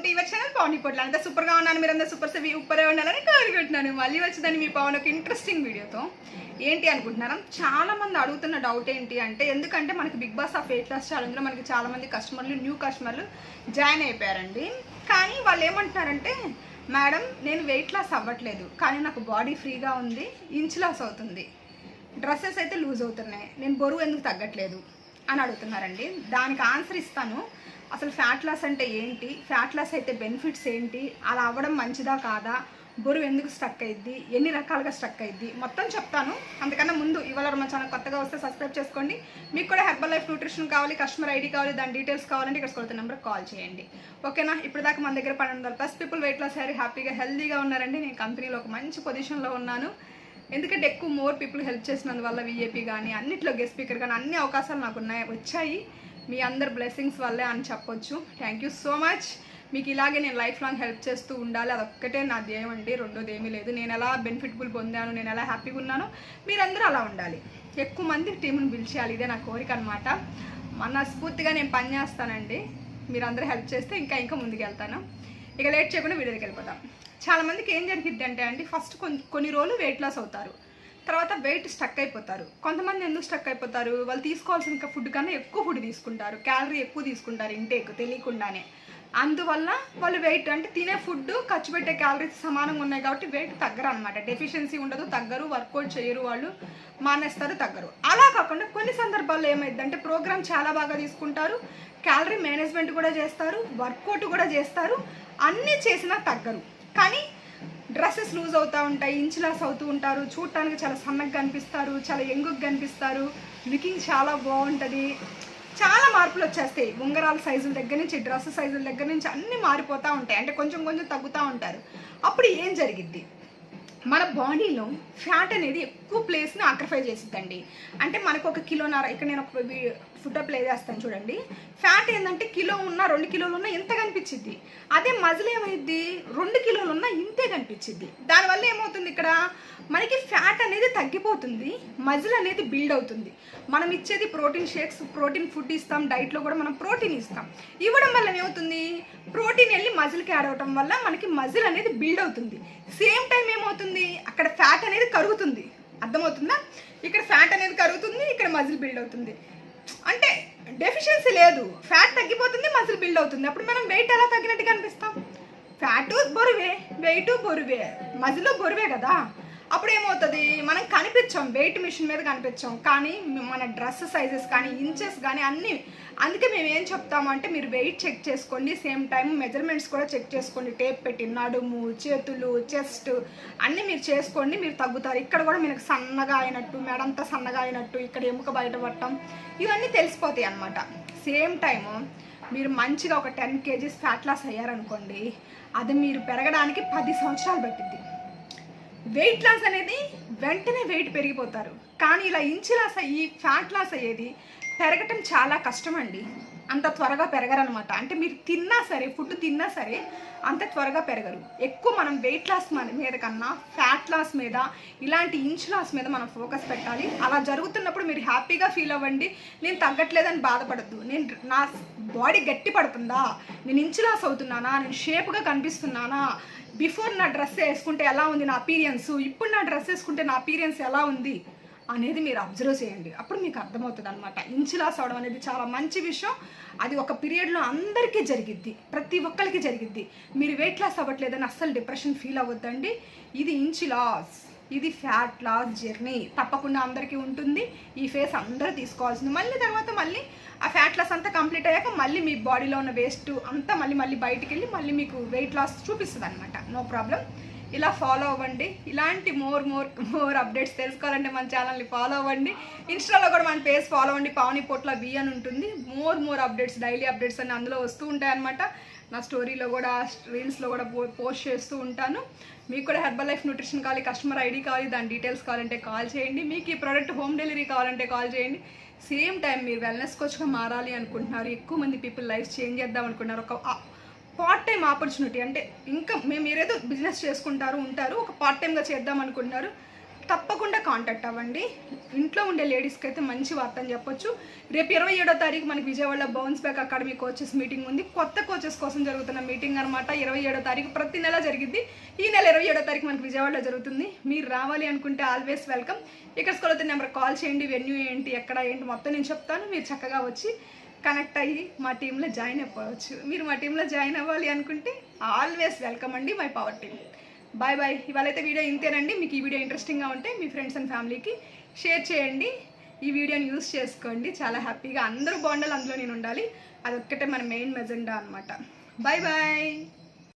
Welcome to your channel Pavan Potla అంతా సూపర్గా ఉన్నాను మీరు అంతా సూపర్ సెవి ఉప్పరే ఉండాలని కోరుకుంటున్నాను మళ్ళీ వచ్చిందని మీ పవన్ ఒక ఇంట్రెస్టింగ్ వీడియోతో. ఏంటి అనుకుంటున్నారా? చాలా మంది అడుగుతున్న డౌట్ ఏంటి అంటే ఎందుకంటే మనకి big boss of weight loss ఛాలెంజ్లో మనకి చాలా మంది కస్టమర్లు న్యూ కస్టమర్లు జాయిన్ అయిపోయారండి. కానీ వాళ్ళు ఏమంటున్నారంటే మేడం నేను వెయిట్ లాస్ అవ్వట్లేదు కానీ నాకు బాడీ ఫ్రీగా ఉంది ఇంచ్ లాస్ అవుతుంది. డ్రెస్సెస్ అయితే లూజ్ అవుతున్నాయి నేను బరువు ఎందుకు తగ్గట్లేదు? అని అడుగుతున్నారండి. దానికి ఆన్సర్ ఇస్తాను. అసలు ఫ్యాట్ లాస్ అంటే ఏంటి? ఫ్యాట్ లాస్ అయితే బెనిఫిట్స్ ఏంటి? అలా అవ్వడం మంచిదా కాదా? బరువు ఎందుకు స్ట్రక్ అయ్యిద్ది ఎన్ని రకాలుగా స్ట్రక్ అయ్యిద్ది మొత్తం చెప్తాను. అందుకన్నా ముందు ఇవాళ మన ఛానల్ కొత్తగా వస్తే సబ్స్క్రైబ్ చేసుకోండి. మీకు కూడా హెర్బల్ లైఫ్ న్యూట్రిషన్ కావాలి కస్టమర్ ఐడి కావాలి దాని డీటెయిల్స్ కావాలంటే ఇక్కడ కొడుతున్న నెంబర్ కాల్ చేయండి. ఓకేనా? ఇప్పుడు దాకా మన దగ్గర పన్నెండు వందల ప్లస్ పీపుల్ వెయిట్ లాస్ అయ్యారు హ్యాపీగా హెల్దీగా ఉన్నారండి. నేను కంపెనీలో ఒక మంచి పొజిషన్లో ఉన్నాను. ఎందుకంటే ఎక్కువ మోర్ పీపుల్ హెల్ప్ చేసినందువల్ల విఏపీ కానీ అన్నిట్లో గెస్ట్ స్పీకర్ కానీ అన్ని అవకాశాలు నాకు ఉన్నాయి వచ్చాయి. మీ అందరి బ్లెస్సింగ్స్ వల్లే అని చెప్పొచ్చు. థ్యాంక్ యూ సో మచ్ మీకు ఇలాగే నేను లైఫ్ లాంగ్ హెల్ప్ చేస్తూ ఉండాలి. అదొక్కటే నా ధ్యేయం అండి. రెండోది ఏమీ లేదు. నేను ఎలా బెనిఫిట్బుల్ పొందాను? నేను ఎలా హ్యాపీగా ఉన్నానో? మీరందరూ అలా ఉండాలి. ఎక్కువ మంది టీంని పిలిచేయాలి ఇదే నా కోరిక అనమాట మనస్ఫూర్తిగా నేను పని చేస్తానండి. మీరందరూ హెల్ప్ చేస్తే ఇంకా ఇంకా ముందుకు వెళ్తాను. ఇక లేట్ చేయకుండా వీడియోకి వెళ్ళిపోతాం. చాలా మందికి ఏం జరిగిద్ది అంటే అండి ఫస్ట్ కొన్ని కొన్ని రోజులు వెయిట్ లాస్ అవుతారు. తర్వాత వెయిట్ స్టక్ అయిపోతారు. కొంతమంది ఎందుకు స్టక్ అయిపోతారు? వాళ్ళు తీసుకోవాల్సిన ఇంకా ఫుడ్ కన్నా ఎక్కువ ఫుడ్ తీసుకుంటారు. క్యాలరీ ఎక్కువ తీసుకుంటారు ఇంటేక్ తెలియకుండానే. అందువల్ల వాళ్ళు వెయిట్ అంటే తినే ఫుడ్ ఖర్చు పెట్టే క్యాలరీస్ సమానంగా ఉన్నాయి కాబట్టి వెయిట్ తగ్గరు అనమాట డెఫిషియన్సీ ఉండదు తగ్గరు వర్కౌట్ చేయరు వాళ్ళు మానేస్తారు తగ్గరు. అలా కాకుండా కొన్ని సందర్భాల్లో ఏమైందంటే ప్రోగ్రామ్ చాలా బాగా తీసుకుంటారు క్యాలరీ మేనేజ్మెంట్ కూడా చేస్తారు వర్కౌట్ కూడా చేస్తారు అన్నీ చేసినా తగ్గరు. కానీ డ్రెస్సెస్ లూజ్ అవుతూ ఉంటాయి ఇంచ్ లాస్ అవుతూ ఉంటారు చూడటానికి చాలా సన్నగా కనిపిస్తారు చాలా ఎంగుగా కనిపిస్తారు లుకింగ్ చాలా బాగుంటుంది. చాలా మార్పులు వచ్చేస్తాయి. ఉంగరాల సైజుల దగ్గర నుంచి డ్రెస్ సైజుల దగ్గర నుంచి అన్నీ మారిపోతూ ఉంటాయి. అంటే కొంచెం కొంచెం తగ్గుతూ ఉంటారు. అప్పుడు ఏం జరిగిద్ది? మన బాడీలో ఫ్యాట్ అనేది ఎక్కువ ప్లేస్ని ఆక్రిఫై చేసిద్దండి. అంటే మనకు ఒక కిలోన్నర ఇక్కడ నేను ఒక ఫుడ్ ప్లే చేస్తాను చూడండి. ఫ్యాట్ ఏంటంటే కిలో ఉన్న రెండు కిలోలు ఉన్న ఇంత కనిపించింది అదే మజిల్ ఏమైంది రెండు కిలోలు ఉన్న ఇంతే కనిపించింది దానివల్ల ఏమవుతుంది ఇక్కడ? మనకి ఫ్యాట్ అనేది తగ్గిపోతుంది మజిల్ అనేది బిల్డ్ అవుతుంది. మనం ఇచ్చేది ప్రోటీన్ షేక్స్ ప్రోటీన్ ఫుడ్ ఇస్తాం డైట్లో కూడా మనం ప్రోటీన్ ఇస్తాం. ఇవ్వడం వల్ల ఏమవుతుంది? ప్రోటీన్ వెళ్ళి మజిల్కి యాడ్ అవటం వల్ల మనకి మజిల్ అనేది బిల్డ్ అవుతుంది. సేమ్ టైం ఏమవుతుంది? అక్కడ ఫ్యాట్ అనేది కరుగుతుంది. అర్థమవుతుందా? ఇక్కడ ఫ్యాట్ అనేది కరుగుతుంది ఇక్కడ మజిల్ బిల్డ్ అవుతుంది. అంటే డెఫిషియన్సీ లేదు. ఫ్యాట్ తగ్గిపోతుంది మజిల్ బిల్డ్ అవుతుంది. అప్పుడు మనం వెయిట్ ఎలా తగ్గినట్టు కనిపిస్తాం ఫ్యాటు బొరువే వెయిట్ బొరువే. మజిల్ బొరువే కదా? అప్పుడు ఏమవుతుంది మనం కనిపించాం వెయిట్ మిషన్ మీద కనిపించాం. కానీ మన డ్రెస్ సైజెస్ కానీ ఇంచెస్ కానీ అన్నీ అందుకే మేము ఏం చెప్తాము అంటే మీరు వెయిట్ చెక్ చేసుకోండి. సేమ్ టైం మెజర్మెంట్స్ కూడా చెక్ చేసుకోండి. టేప్ పెట్టి నడుము చేతులు చెస్ట్ అన్నీ మీరు చేసుకోండి మీరు తగ్గుతారు. ఇక్కడ కూడా మీకు సన్నగా అయినట్టు మెడంతా సన్నగా అయినట్టు ఇక్కడ ఎముక బయట పట్టడం ఇవన్నీ తెలిసిపోతాయి అన్నమాట. సేమ్ టైము మీరు మంచిగా ఒక టెన్ కేజీస్ ఫ్యాట్ లాస్ అయ్యారనుకోండి అది మీరు పెరగడానికి పది సంవత్సరాలు పట్టింది వెయిట్ లాస్ అనేది వెంటనే వెయిట్ పెరిగిపోతారు. కానీ ఇలా ఇంచు లాస్ అయ్యి ఫ్యాట్ లాస్ అయ్యేది పెరగటం చాలా కష్టం అండి అంత త్వరగా పెరగరనమాట. అంటే మీరు తిన్నా సరే ఫుడ్ తిన్నా సరే అంత త్వరగా పెరగరు. ఎక్కువ మనం వెయిట్ లాస్ మన మీద కన్నా ఫ్యాట్ లాస్ మీద ఇలాంటి ఇంచ్ లాస్ మీద మనం ఫోకస్ పెట్టాలి. అలా జరుగుతున్నప్పుడు మీరు హ్యాపీగా ఫీల్ అవ్వండి. నేను తగ్గట్లేదని బాధపడద్దు. నేను నా బాడీ గట్టి పడుతుందా? నేను ఇంచ్ లాస్ అవుతున్నానా? నేను షేప్గా కనిపిస్తున్నానా? బిఫోర్ నా డ్రెస్ వేసుకుంటే ఎలా ఉంది నా అపీరియన్స్ ఇప్పుడు నా డ్రెస్ వేసుకుంటే నా అపీరియన్స్ ఎలా ఉంది? అనేది మీరు అబ్జర్వ్ చేయండి. అప్పుడు మీకు అర్థమవుతుంది అనమాట ఇంచు లాస్ అవడం అనేది చాలా మంచి విషయం. అది ఒక పీరియడ్లో అందరికీ జరిగిద్ది. ప్రతి ఒక్కరికి జరిగిద్ది. మీరు వెయిట్ లాస్ అవ్వట్లేదని అస్సలు డిప్రెషన్ ఫీల్ అవ్వద్దండి. ఇది ఇంచి లాస్ ఇది ఫ్యాట్ లాస్ జర్నీ తప్పకుండా అందరికీ ఉంటుంది. ఈ ఫేస్ అందరూ తీసుకోవాల్సింది. మళ్ళీ తర్వాత మళ్ళీ ఆ ఫ్యాట్ లాస్ అంతా కంప్లీట్ అయ్యాక మళ్ళీ మీ బాడీలో ఉన్న వేస్ట్ అంతా మళ్ళీ మళ్ళీ బయటికి వెళ్ళి మళ్ళీ మీకు వెయిట్ లాస్ చూపిస్తుంది అనమాట నో ప్రాబ్లం ఇలా ఫాలో అవ్వండి. ఇలాంటి మోర్ మోర్ మోర్ అప్డేట్స్ తెలుసుకోవాలంటే మన ఛానల్ని ఫాలో అవ్వండి. ఇన్స్టాలో కూడా మన పేజ్ ఫాలో అవ్వండి. పావని పొట్ల బి అని ఉంటుంది. More more updates daily updates అని అందులో వస్తూ ఉంటాయి అనమాట నా స్టోరీలో కూడా రీల్స్లో కూడా పో- పోస్ట్ చేస్తూ ఉంటాను. మీకు కూడా హెర్బల్ లైఫ్ న్యూట్రిషన్ కావాలి కస్టమర్ ఐడి కావాలి దాని డీటెయిల్స్ కావాలంటే కాల్ చేయండి. మీకు ఈ ప్రోడక్ట్ హోమ్ డెలివరీ కావాలంటే కాల్ చేయండి. సేమ్ టైం మీరు వెల్నెస్ కోచ్గా మారాలి అనుకుంటున్నారు. ఎక్కువ మంది పీపుల్ లైఫ్ చేంజ్ చేద్దాం అనుకుంటున్నారు. ఒక పార్ట్ టైం ఆపర్చునిటీ అంటే ఇంకా మేము మీరేదో బిజినెస్ చేసుకుంటారు ఉంటారు ఒక పార్ట్ టైంగా చేద్దాం అనుకుంటున్నారు తప్పకుండా కాంటాక్ట్ అవ్వండి. ఇంట్లో ఉండే లేడీస్కి అయితే మంచి వార్త అని చెప్పొచ్చు. రేపు ఇరవై ఏడో తారీఖు మనకి విజయవాడలో bounce back academy coaches meeting ఉంది. కొత్త కోచెస్ కోసం జరుగుతున్న మీటింగ్ అనమాట ఇరవై ఏడో తారీఖు ప్రతి నెల జరిగింది ఈ నెల ఇరవై ఏడో తారీఖు మనకి విజయవాడలో జరుగుతుంది. మీరు రావాలి అనుకుంటే ఆల్వేస్ వెల్కమ్ ఇక్కడ స్కూల్ అయితే నెంబర్ కాల్ చేయండి. వెన్యూ ఏంటి ఎక్కడ ఏంటి మొత్తం నేను చెప్తాను. మీరు చక్కగా వచ్చి కనెక్ట్ అయ్యి మా టీంలో జాయిన్ అయిపోవచ్చు. మీరు మా టీంలో జాయిన్ అవ్వాలి అనుకుంటే ఆల్వేస్ వెల్కమ్ అండి my power team bye bye. ఇవాళైతే video ఇంతేనండి. మీకు ఈ వీడియో ఇంట్రెస్టింగ్గా ఉంటే మీ ఫ్రెండ్స్ అండ్ ఫ్యామిలీకి షేర్ చేయండి. ఈ వీడియోని యూస్ చేసుకోండి. చాలా హ్యాపీగా అందరూ బాగుండాలి అందులో నేను ఉండాలి. అదొక్కటే మన మెయిన్ మెజెండా అనమాట బాయ్ బాయ్.